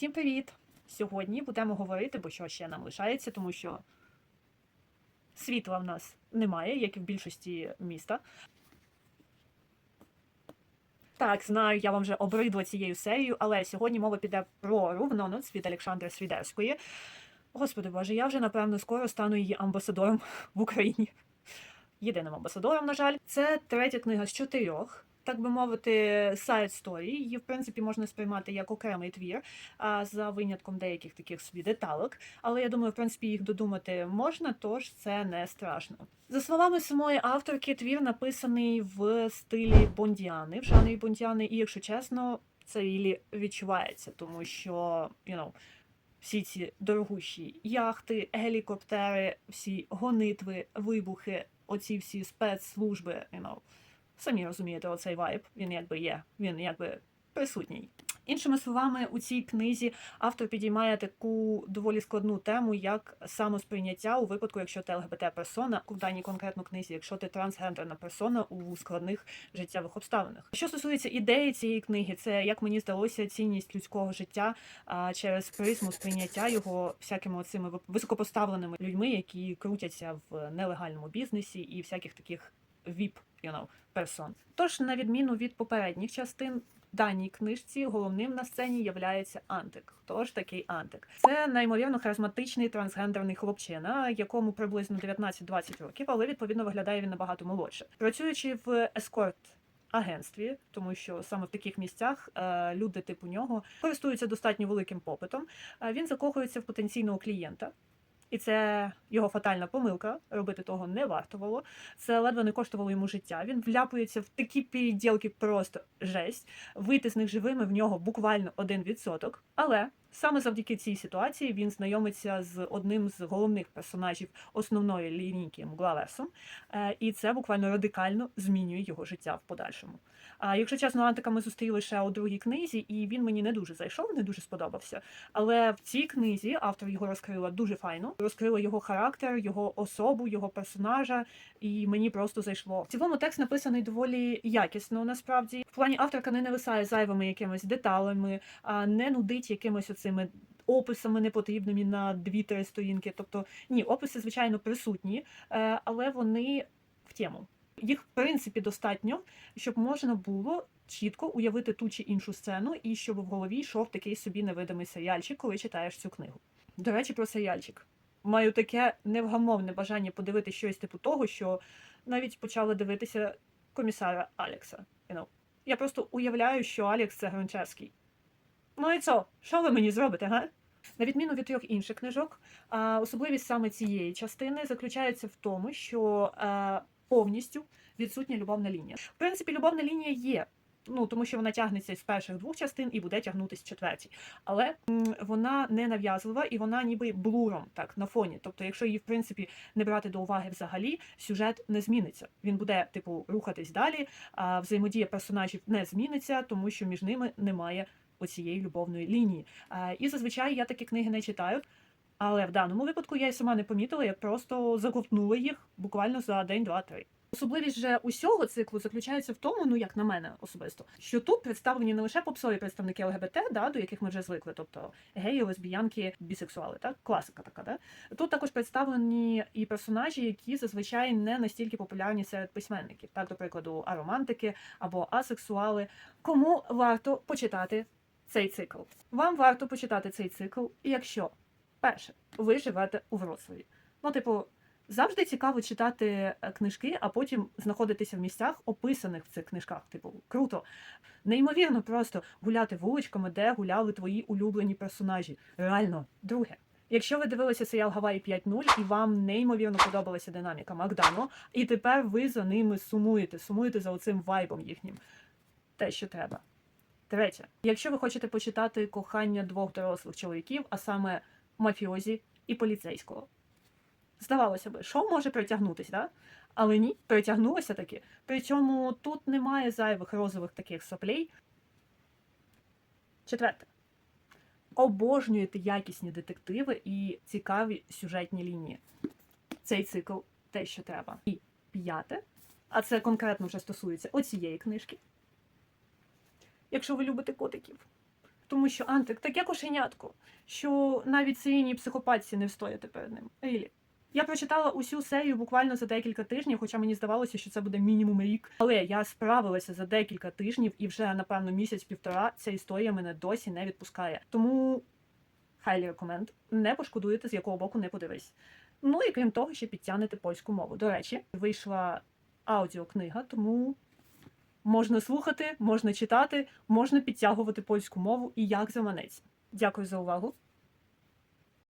Всім привіт! Сьогодні будемо говорити, бо що ще нам лишається, тому що світла в нас немає, як і в більшості міста. Так, знаю, я вам вже обридла цією серією, але сьогодні мова піде про Рувноноц від Олександри Свідерської. Господи Боже, я вже напевно скоро стану її амбасадором в Україні. Єдиним амбасадором, на жаль, це третя книга з чотирьох. Так би мовити, сайт сторі. Її, в принципі, можна сприймати як окремий твір, а за винятком деяких таких собі деталок. Але я думаю, в принципі, їх додумати можна, тож це не страшно. За словами самої авторки, твір написаний в стилі Бондіани, в жанрі Бондіани, і якщо чесно, це рілі відчувається, тому що you know, всі ці дорогущі яхти, гелікоптери, всі гонитви, вибухи, оці всі спецслужби, you know, самі розумієте, оцей вайб, він якби є, він якби присутній. Іншими словами, у цій книзі автор підіймає таку доволі складну тему, як самосприйняття у випадку, якщо ти ЛГБТ-персона, у даній конкретно книзі, якщо ти трансгендерна персона у складних життєвих обставинах. Що стосується ідеї цієї книги, це як мені здалося цінність людського життя через призму сприйняття його всякими оцими високопоставленими людьми, які крутяться в нелегальному бізнесі і всяких таких віп you know, персон. Тож, на відміну від попередніх частин, в даній книжці головним на сцені являється Антик. Хто ж такий Антик? Це неймовірно харизматичний трансгендерний хлопчина, якому приблизно 19-20 років, але відповідно виглядає він набагато молодше. Працюючи в ескорт. Агентстві, тому що саме в таких місцях е, люди типу нього користуються достатньо великим попитом. Е, він закохується в потенційного клієнта, і це його фатальна помилка. Робити того не вартувало. Це ледве не коштувало йому життя. Він вляпується в такі підділки, просто жесть. Вийти з них живими в нього буквально один відсоток. Але саме завдяки цій ситуації він знайомиться з одним з головних персонажів основної лінійки Мглаверсом, Е, і це буквально радикально змінює його життя в подальшому. А якщо чесно, Антика ми зустріли лише у другій книзі, і він мені не дуже зайшов, не дуже сподобався. Але в цій книзі автор його розкрила дуже файно, розкрила його характер, його особу, його персонажа, і мені просто зайшло. В цілому текст написаний доволі якісно. Насправді, в плані авторка не нависає зайвими якимись деталями, не нудить якимись оцими. Описами непотрібними на 2-3 сторінки. Тобто, ні, описи, звичайно, присутні, е, але вони в тему. Їх, в принципі, достатньо, щоб можна було чітко уявити ту чи іншу сцену, і щоб в голові йшов такий собі невидимий серіальчик, коли читаєш цю книгу. До речі, про серіальчик. Маю таке невгамовне бажання подивити щось типу того, що навіть почала дивитися комісара Алекса. You know. Я просто уявляю, що Алекс це Грончевський. Ну і що? Що ви мені зробите, га? На відміну від трьох інших книжок, особливість саме цієї частини заключається в тому, що е, повністю відсутня любовна лінія. В принципі, любовна лінія є. Ну, тому що вона тягнеться з перших двох частин і буде тягнутися в четвертій. Але вона не нав'язлива і вона ніби блуром так на фоні. Тобто, якщо її в принципі не брати до уваги взагалі, сюжет не зміниться. Він буде типу рухатись далі, а взаємодія персонажів не зміниться, тому що між ними немає оцієї любовної лінії. І зазвичай я такі книги не читаю. Але в даному випадку я й сама не помітила, я просто заковтнула їх буквально за день, два, три. Особливість же усього циклу заключається в тому, ну як на мене особисто, що тут представлені не лише попсові представники ЛГБТ, да, до яких ми вже звикли, тобто геї, лесбіянки, бісексуали, так класика така. Да? Тут також представлені і персонажі, які зазвичай не настільки популярні серед письменників, так, до прикладу, аромантики або асексуали. Кому варто почитати цей цикл? Вам варто почитати цей цикл, якщо перше, ви живете у Вроцлаві. Ну, типу. Завжди цікаво читати е, книжки, а потім знаходитися в місцях, описаних в цих книжках. Типу, круто. Неймовірно просто гуляти вуличками, де гуляли твої улюблені персонажі. Реально, друге. Якщо ви дивилися серіал Гаваї 5.0 і вам неймовірно подобалася динаміка Макдану, і тепер ви за ними сумуєте, сумуєте за оцим вайбом їхнім. Те, що треба. Третє, якщо ви хочете почитати кохання двох дорослих чоловіків, а саме мафіозі і поліцейського. Здавалося би, що може притягнутися, да? але ні, притягнулося таки. Причому тут немає зайвих розових таких соплей. Четверте. Обожнюєте якісні детективи і цікаві сюжетні лінії. Цей цикл те, що треба. І п'яте, а це конкретно вже стосується оцієї книжки. Якщо ви любите котиків, Тому що Антик таке кошенятко, що навіть серійній психопатці не встояти перед ним. Рілі. Я прочитала усю серію буквально за декілька тижнів, хоча мені здавалося, що це буде мінімум рік. Але я справилася за декілька тижнів, і вже напевно місяць-півтора ця історія мене досі не відпускає. Тому хайлі рекоменд. Не пошкодуєте, з якого боку не подивись. Ну і крім того, ще підтягнете польську мову. До речі, вийшла аудіокнига, тому можна слухати, можна читати, можна підтягувати польську мову і як заманеться. Дякую за увагу.